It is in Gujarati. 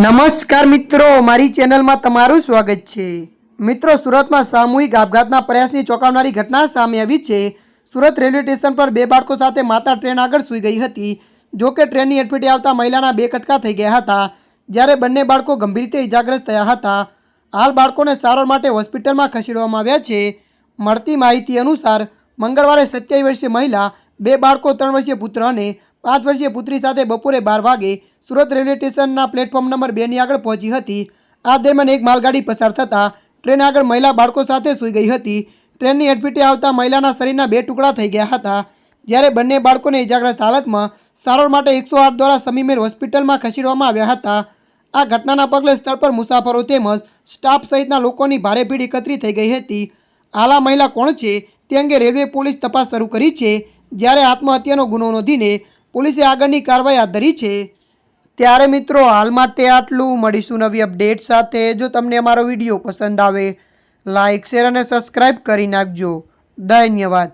નમસ્કાર મિત્રો, મારી ચેનલમાં તમારું સ્વાગત છે. મિત્રો, સુરતમાં સામૂહિક આપઘાતના પ્રયાસની ચોંકાવનારી ઘટના સામે આવી છે. સુરત રેલવે સ્ટેશન પર બે બાળકો સાથે માતા ટ્રેન આગળ સૂઈ ગઈ હતી. જો કે ટ્રેનની અડફેટે આવતા મહિલાના બે કટકા થઈ ગયા હતા, જ્યારે બંને બાળકો ગંભીર રીતે ઇજાગ્રસ્ત થયા હતા. હાલ બાળકોને સારવાર માટે હોસ્પિટલમાં ખસેડવામાં આવ્યા છે. મળતી માહિતી અનુસાર, મંગળવારે સત્યાવીસ વર્ષીય મહિલા, બે બાળકો, ત્રણ વર્ષીય પુત્ર અને પાંચ વર્ષીય પુત્રી સાથે બપોરે બાર વાગે સુરત રેલવે સ્ટેશનના પ્લેટફોર્મ નંબર બેની આગળ પહોંચી હતી. આ દરમિયાન એક માલગાડી પસાર થતાં ટ્રેન આગળ મહિલા બાળકો સાથે સૂઈ ગઈ હતી. ટ્રેનની અડફીટે આવતા મહિલાના શરીરના બે ટુકડા થઈ ગયા હતા. જ્યારે બંને બાળકોને ઇજાગ્રસ્ત હાલતમાં સારવાર માટે એકસો આઠ દ્વારા સમીમેર હોસ્પિટલમાં ખસેડવામાં આવ્યા હતા. આ ઘટનાના પગલે સ્થળ પર મુસાફરો તેમજ સ્ટાફ સહિતના લોકોની ભારે ભીડ એકત્રિત થઈ ગઈ હતી. હાલા મહિલા કોણ છે? તે અંગે રેલવે પોલીસ તપાસ શરૂ કરી છે. જ્યારે આત્મહત્યાનો ગુનો નોંધીને પોલીસે આગળની કાર્યવાહી હાથ ધરી છે. ત્યારે મિત્રો, હાલ માટે આટલું. મળીશું નવી અપડેટ સાથે. જો તમને અમારો વીડિયો પસંદ આવે લાઇક શેર અને સબસ્ક્રાઈબ કરી નાખજો. ધન્યવાદ.